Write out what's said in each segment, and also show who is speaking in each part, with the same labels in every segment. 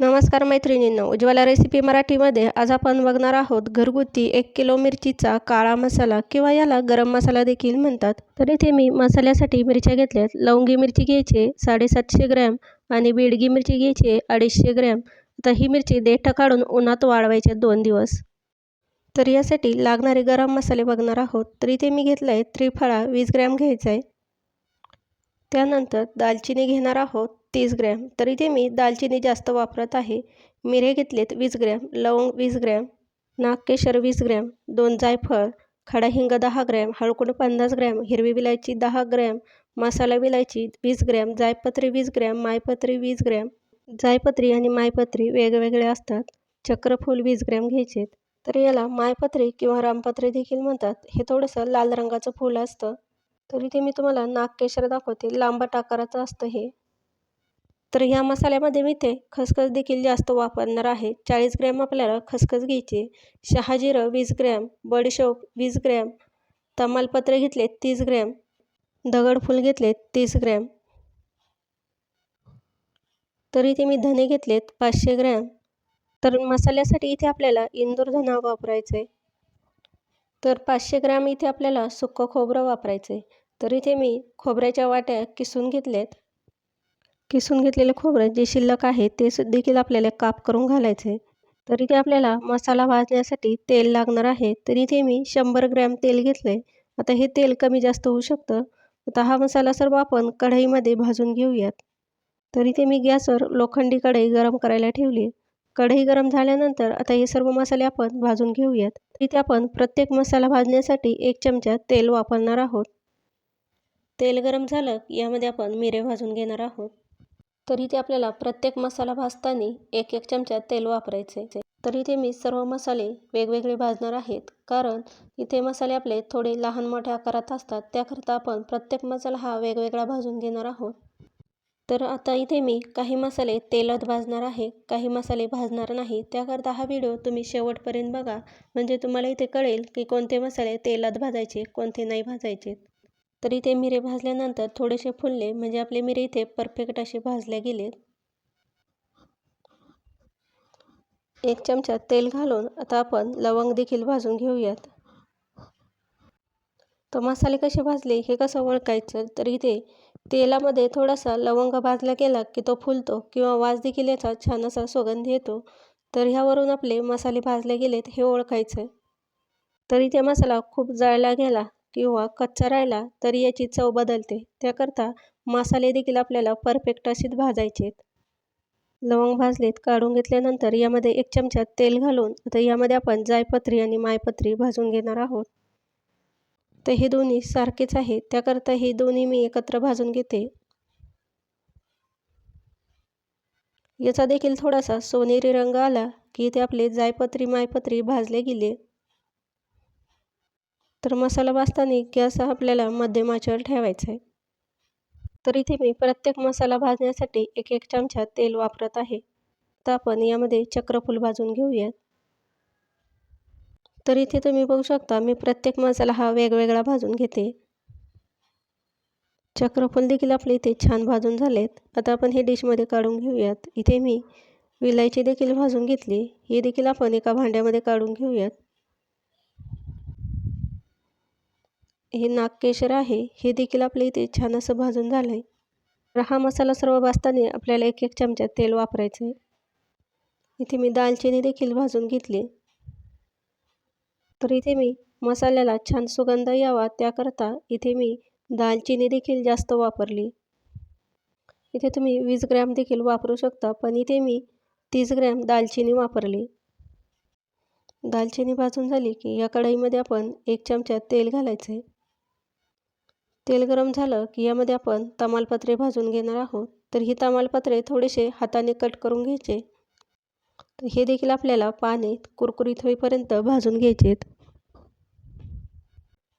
Speaker 1: नमस्कार मैत्रिणींनो उज्ज्वला रेसिपी मराठीमध्ये आज आपण बघणार आहोत घरगुती एक किलो मिरचीचा काळा मसाला किंवा याला गरम मसाला देखील म्हणतात. तर इथे मी मसाल्यासाठी मिरच्या घेतल्यात. लवंगी मिरची घ्यायची साडेसातशे ग्रॅम आणि बेडगी मिरची घ्यायची अडीचशे ग्रॅम. आता ही मिरची देठ काढून उन्हात वाळवायच्या दोन दिवस. तर यासाठी लागणारे गरम मसाले बघणार आहोत. तर इथे मी घेतला आहे त्रिफळा वीस ग्रॅम घ्यायचा आहे त्यानंतर दालचिनी घेणार आहोत. तीस ग्रॅम. तर इथे मी दालचिनी जास्त वापरत आहे. मिरे घेतलेत वीस ग्रॅम लवंग वीस ग्रॅम नागकेशर वीस ग्रॅम दोन जायफळ खडा हिंग दहा ग्रॅम हळकुंड पन्नास ग्रॅम हिरवी विलायची दहा ग्रॅम मसाला विलायची वीस ग्रॅम जायपत्री वीस ग्रॅम मायपत्री वीस ग्रॅम. जायपत्री आणि मायपत्री वेगवेगळे असतात. चक्रफूल वीस ग्रॅम घ्यायचे तर याला मायपत्री किंवा रामपत्री देखील म्हणतात. हे थोडंसं लाल रंगाचं फूल असतं. तर इथे मी तुम्हाला नागकेशर दाखवते. लांबट आकाराचं असतं हे. तर ह्या मसाल्यामध्ये मी ते खसखस देखील जास्त वापरणार आहे. चाळीस ग्रॅम आपल्याला खसखस घ्यायची शहाजिरं वीस ग्रॅम बडीशोप वीस ग्रॅम तमालपत्र घेतले तीस ग्रॅम दगडफूल घेतले तीस ग्रॅम. तर इथे मी धने घेतलेत पाचशे ग्रॅम. तर मसाल्यासाठी इथे आपल्याला इंदूर धना वापरायचं आहे तर पाचशे ग्रॅम इथे आपल्याला सुक्कं खोबरं वापरायचं आहे तर इथे मी खोबऱ्याच्या वाट्या किसून घेतल्यात किसून घेतलेले खोबरं जे शिल्लक आहे ते देखील आपल्याला काप करून घालायचे. तर इथे आपल्याला मसाला भाजण्यासाठी तेल लागणार आहे. तर इथे मी शंभर ग्रॅम तेल घेतलं आहे आता हे तेल कमी जास्त होऊ शकतं. आता हा मसाला सर्व आपण कढईमध्ये भाजून घेऊयात. तर इथे मी गॅसवर लोखंडी कढई गरम करायला ठेवली कढई गरम झाल्यानंतर आता हे सर्व मसाले आपण भाजून घेऊयात. इथे आपण प्रत्येक मसाला भाजण्यासाठी एक चमचा तेल वापरणार आहोत. तेल गरम झालं यामध्ये आपण मिरे भाजून घेणार आहोत. तर इथे आपल्याला प्रत्येक मसाला भाजताना एक एक चमचा तेल वापरायचे. तर इथे मी सर्व मसाले वेगवेगळे भाजणार आहेत. कारण इथे मसाले आपले थोडे लहान मोठ्या आकारात असतात. त्याकरता आपण प्रत्येक मसाला हा वेगवेगळा भाजून घेणार आहोत. तर आता इथे मी काही मसाले तेलात भाजणार आहे. काही मसाले भाजणार नाही. त्याकरता हा व्हिडिओ तुम्ही शेवटपर्यंत बघा. म्हणजे तुम्हाला इथे कळेल की कोणते मसाले तेलात भाजायचे कोणते नाही भाजायचे. तर इथे मिरे भाजल्यानंतर थोडेसे फुलले म्हणजे आपले मिरे इथे परफेक्ट असे भाजले गेलेत. एक चमचा तेल घालून आता आपण लवंग देखील भाजून घेऊयात. तर मसाले कसे भाजले हे कसं ओळखायचं? तर इथे तेलामध्ये थोडासा लवंग भाजला गेला की तो फुलतो किंवा वास देखील याचा छान असा सुगंध येतो. तर ह्यावरून आपले मसाले भाजले गेलेत हे ओळखायचं. तर इथे मसाला खूप जळला गेला. किंवा कच्चा राहिला तरी याची चव बदलते. त्याकरता मसाले देखील आपल्याला परफेक्ट असेच भाजायचे लवंग भाजलेत काढून घेतल्यानंतर यामध्ये एक चमचा तेल घालून आता यामध्ये आपण जायपत्री आणि मायपत्री भाजून घेणार आहोत. तर हे दोन्ही सारखेच आहे. त्याकरता हे दोन्ही मी एकत्र भाजून घेते. याचा देखील थोडासा सोनेरी रंग आला की इथे आपले जायपत्री मायपत्री भाजले गेले. तर मसाला भाजताना गॅस आपल्याला मध्यम आचेवर ठेवायचा आहे. तर इथे मी प्रत्येक मसाला भाजण्यासाठी एक एक चमचा तेल वापरत आहे. तर आपण यामध्ये चक्रफूल भाजून घेऊयात. तर इथे तुम्ही बघू शकता मी प्रत्येक मसाला हा वेगवेगळा भाजून घेते. चक्रफूल देखील आपले इथे छान भाजून झालेत. आता आपण हे डिशमध्ये काढून घेऊयात. इथे मी विलायची देखील भाजून घेतली. ही देखील आपण एका भांड्यामध्ये काढून घेऊयात. हे नागकेशर आहे हे देखील आपल्या इथे छान असं भाजून झालं आहे तर हा मसाला सर्व भाजताना आपल्याला एक एक चमचा तेल वापरायचं आहे इथे मी दालचिनी देखील भाजून घेतली. तर इथे मी मसाल्याला छान सुगंध यावा त्याकरता इथे मी दालचिनी देखील जास्त वापरली. इथे तुम्ही वीस ग्रॅम देखील वापरू शकता पण इथे मी तीस ग्रॅम दालचिनी वापरली. दालचिनी भाजून झाली की या कढईमध्ये आपण एक चमचा तेल घालायचं आहे तेल गरम झालं की यामध्ये आपण तमालपत्रे भाजून घेणार आहोत. तर ही तमालपत्रे थोडेसे हाताने कट करून घ्यायचे. तर हे देखील आपल्याला पाने कुरकुरीत होईपर्यंत भाजून घ्यायचे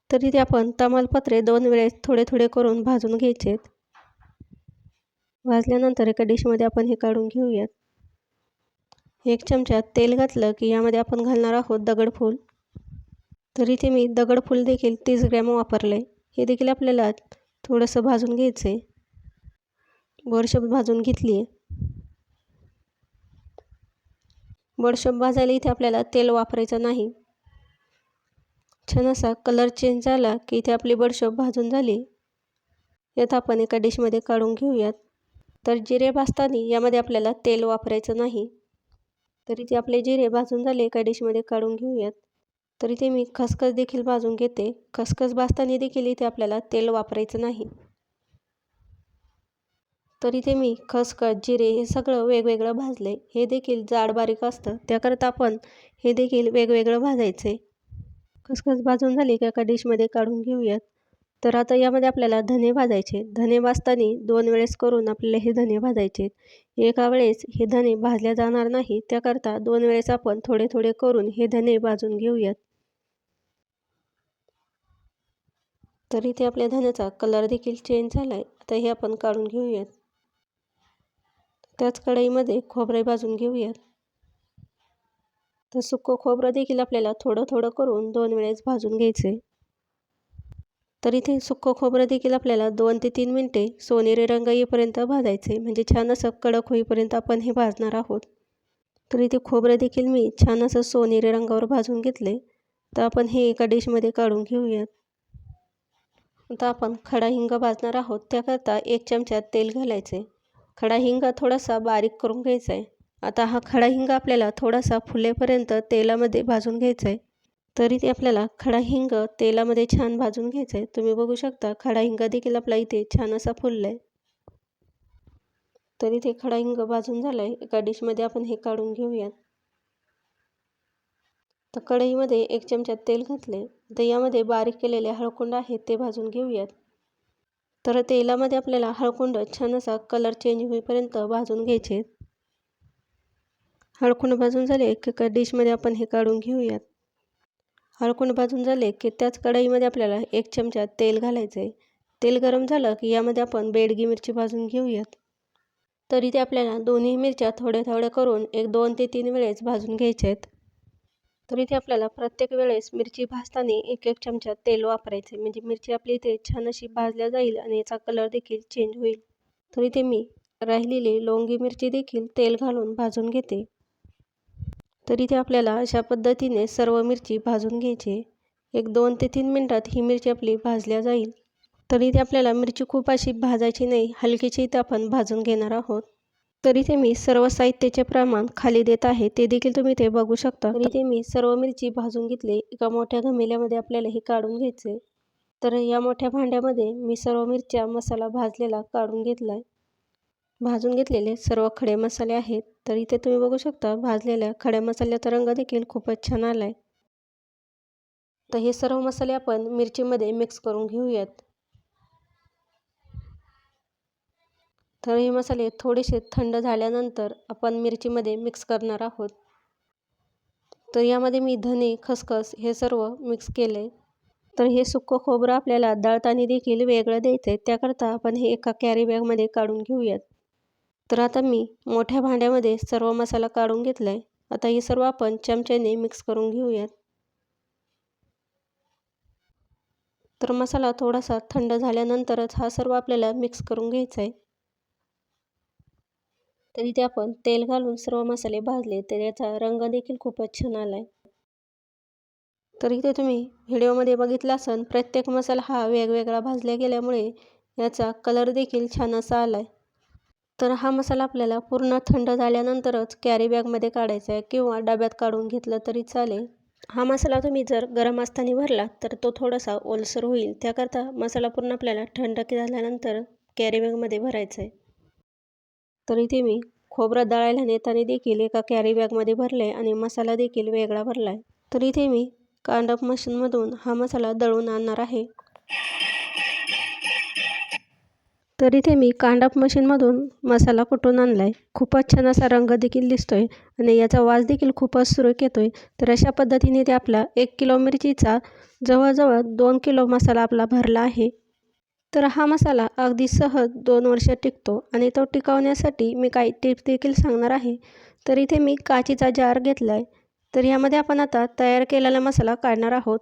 Speaker 1: तर इथे आपण तमालपत्रे दोन वेळेस थोडे थोडे करून भाजून घ्यायचे भाजल्यानंतर एका डिशमध्ये आपण हे काढून घेऊयात. एक चमचा तेल घातलं की यामध्ये आपण घालणार आहोत दगडफूल. तर इथे मी दगडफूल देखील तीस ग्रॅम वापरले. हे देखील आपल्याला थोडंसं भाजून घ्यायचं आहे वर्ष भाजून घेतली आहे बडीशोप भाजायला इथे आपल्याला तेल वापरायचं नाही. छान असा कलर चेंज झाला की इथे आपली बडीशोप भाजून झाली. यात आपण एका डिशमध्ये काढून घेऊयात. तर जिरे भाजताना यामध्ये आपल्याला तेल वापरायचं नाही. तर इथे आपले जिरे भाजून झाले एका डिशमध्ये काढून घेऊयात. तर इथे मी खसखस देखील भाजून घेते. खसखस भाजताना देखील इथे आपल्याला तेल वापरायचं नाही. तर इथे मी खसखस जिरे हे सगळं वेगवेगळं भाजले. हे देखील जाड बारीक असतं. त्याकरता आपण हे देखील वेगवेगळं भाजायचे. खसखस भाजून झाली की एका डिशमध्ये काढून घेऊयात. तर आता यामध्ये आपल्याला धने भाजायचे. धने भाजताना दोन वेळेस करून आपल्याला हे धने भाजायचे. एका वेळेस हे धने भाजल्या जाणार नाही. त्याकरता दोन वेळेस आपण थोडे थोडे करून हे धने भाजून घेऊयात. तर इथे आपल्या धण्याचा कलर देखील चेंज झाला आहे आता हे आपण काढून घेऊयात. त्याच कढईमध्ये खोबरे भाजून घेऊयात. तर सुकं खोबरं देखील आपल्याला थोडं थोडं करून दोन वेळेस भाजून घ्यायचे तर इथे सुकं खोबरं देखील आपल्याला दोन ते तीन मिनटे सोनेरी रंग येईपर्यंत भाजायचे म्हणजे छान असं कडक होईपर्यंत आपण हे भाजणार आहोत. तर इथे खोबरं देखील मी छान असं सोनेरी रंगावर भाजून घेतले तर आपण हे एका डिशमध्ये काढून घेऊयात. आता आपण खडा हिंग भाजणार आहोत. त्याकरता एक चमचा तेल घालायचे खडा हिंग थोडासा बारीक करून घ्यायचा आहे आता हा खडा हिंग आपल्याला थोडासा फुलेपर्यंत तेलामध्ये भाजून घ्यायचा आहे तरी ते आपल्याला खडा हिंग तेलामध्ये छान भाजून घ्यायचा आहे तुम्ही बघू शकता खडा हिंग देखील आपला इथे छान असा फुलला आहे तरी ते खडा हिंग भाजून झाला आहे एका डिशमध्ये आपण हे काढून घेऊयात. तर कढईमध्ये एक चमचा तेल घातले. तर यामध्ये बारीक केलेले हळकुंड आहेत ते भाजून घेऊयात. तर तेलामध्ये आपल्याला हळकुंड छान असा कलर चेंज होईपर्यंत भाजून घ्यायचे. हळकुंड भाजून झाले की एका डिशमध्ये आपण हे काढून घेऊयात. हळकुंड भाजून झाले की त्याच कढईमध्ये आपल्याला एक चमचा तेल घालायचं. आहे तेल गरम झालं की यामध्ये आपण बेडगी मिरची भाजून घेऊयात. तरी ते आपल्याला दोन्ही मिरच्या थोड्या थोड्या करून एक दोन ते तीन वेळेस भाजून घ्यायच्या आहेत तर इथे आपल्याला प्रत्येक वेळेस मिरची भाजताना एक एक चमचा तेल वापरायचे म्हणजे मिरची आपली इथे छान अशी भाजल्या जाईल आणि याचा कलर देखील चेंज होईल. तर इथे मी राहिलेली लोंगी मिरची देखील तेल घालून भाजून घेते. तर इथे आपल्याला अशा पद्धतीने सर्व मिरची भाजून घ्यायची एक दोन ते तीन मिनटात ही मिरची आपली भाजल्या जाईल. तर इथे आपल्याला मिरची खूप अशी भाजायची नाही. हलकीची इथे आपण भाजून घेणार आहोत. तर इथे मी सर्व साहित्याचे प्रमाण खाली देत आहे ते देखील तुम्ही इथे बघू शकता. तर इथे मी सर्व मिरची भाजून घेतली एका मोठ्या घमेल्यामध्ये आपल्याला हे काढून घ्यायचे. तर या मोठ्या भांड्यामध्ये मी सर्व मिरच्या मसाला भाजलेला काढून घेतला आहे भाजून घेतलेले सर्व खडे मसाले आहेत. तर इथे तुम्ही बघू शकता भाजलेल्या खड्या मसाल्याचा रंग देखील खूपच छान आला आहे तर हे सर्व मसाले आपण मिरचीमध्ये मिक्स करून घेऊयात. तर हे मसाले थोडेसे थंड झाल्यानंतर आपण मिरचीमध्ये मिक्स करणार आहोत. तर यामध्ये मी धने खसखस हे सर्व मिक्स केले. तर हे सुक्कं खोबरं आपल्याला दळताना देखील वेगळं द्यायचं आहे त्याकरता आपण हे एका कॅरी बॅगमध्ये काढून घेऊयात. तर आता मी मोठ्या भांड्यामध्ये सर्व मसाला काढून घेतला आहे आता हे सर्व आपण चमच्याने मिक्स करून घेऊयात. तर मसाला थोडासा थंड झाल्यानंतरच हा सर्व आपल्याला मिक्स करून घ्यायचा आहे तर इथे आपण तेल घालून सर्व मसाले भाजले तर याचा रंग देखील खूपच छान आला आहे तर इथे तुम्ही व्हिडिओमध्ये बघितला असन प्रत्येक मसाला हा वेगवेगळा भाजल्या गेल्यामुळे याचा कलर देखील छान असा आला आहे तर हा मसाला आपल्याला पूर्ण थंड झाल्यानंतरच कॅरी बॅगमध्ये काढायचा आहे किंवा डब्यात काढून घेतलं तरी चालेल. हा मसाला तुम्ही जर गरम असताना भरला तर तो थोडासा ओलसर होईल. त्याकरता मसाला पूर्ण आपल्याला थंड झाल्यानंतर कॅरी बॅगमध्ये भरायचा आहे तर इथे मी खोबरं दळायला नेताना देखील एका कॅरी बॅगमध्ये भरलं आहे आणि मसाला देखील वेगळा भरला आहे तर इथे मी कांडप मशीनमधून हा मसाला दळून आणणार आहे. तर इथे मी कांडप मशीनमधून मसाला कुटून आणला आहे खूपच छान असा रंग देखील दिसतो आहे आणि याचा वास देखील खूपच सुरेख येतो आहे तर अशा पद्धतीने ते आपला एक किलो मिरचीचा जवळजवळ दोन किलो मसाला आपला भरला आहे. तर हा मसाला अगदी सहज दोन वर्ष टिकतो आणि तो टिकवण्यासाठी मी काही टिप्स देखील सांगणार आहे. तर इथे मी काचीचा जार घेतला आहे तर यामध्ये आपण आता तयार केलेला मसाला काढणार आहोत.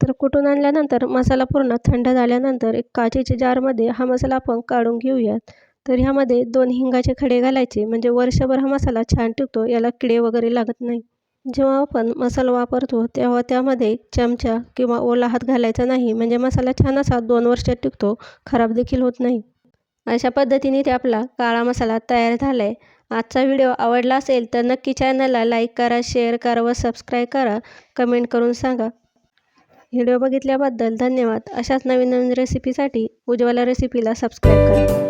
Speaker 1: तर कुटून आणल्यानंतर मसाला पूर्ण थंड झाल्यानंतर एक काचेच्या जारमध्ये हा मसाला आपण काढून घेऊयात. तर ह्यामध्ये दोन हिंगाचे खडे घालायचे म्हणजे वर्षभर हा मसाला छान टिकतो याला किडे वगैरे लागत नाही. जेव्हा आपण मसाला वापरतो तेव्हा त्यामध्ये चमचा किंवा ओला हात घालायचा नाही. म्हणजे मसाला छान असा दोन वर्ष टिकतो खराब देखील होत नाही. अशा पद्धतीने ते आपला काळा मसाला तयार झाला आहे आजचा व्हिडिओ आवडला असेल तर नक्की चॅनलला लाईक करा शेअर करा व सबस्क्राईब करा. कमेंट करून सांगा. व्हिडिओ बघितल्याबद्दल धन्यवाद. अशाच नवीन नवीन रेसिपीसाठी उज्ज्वला रेसिपीला सबस्क्राईब करा.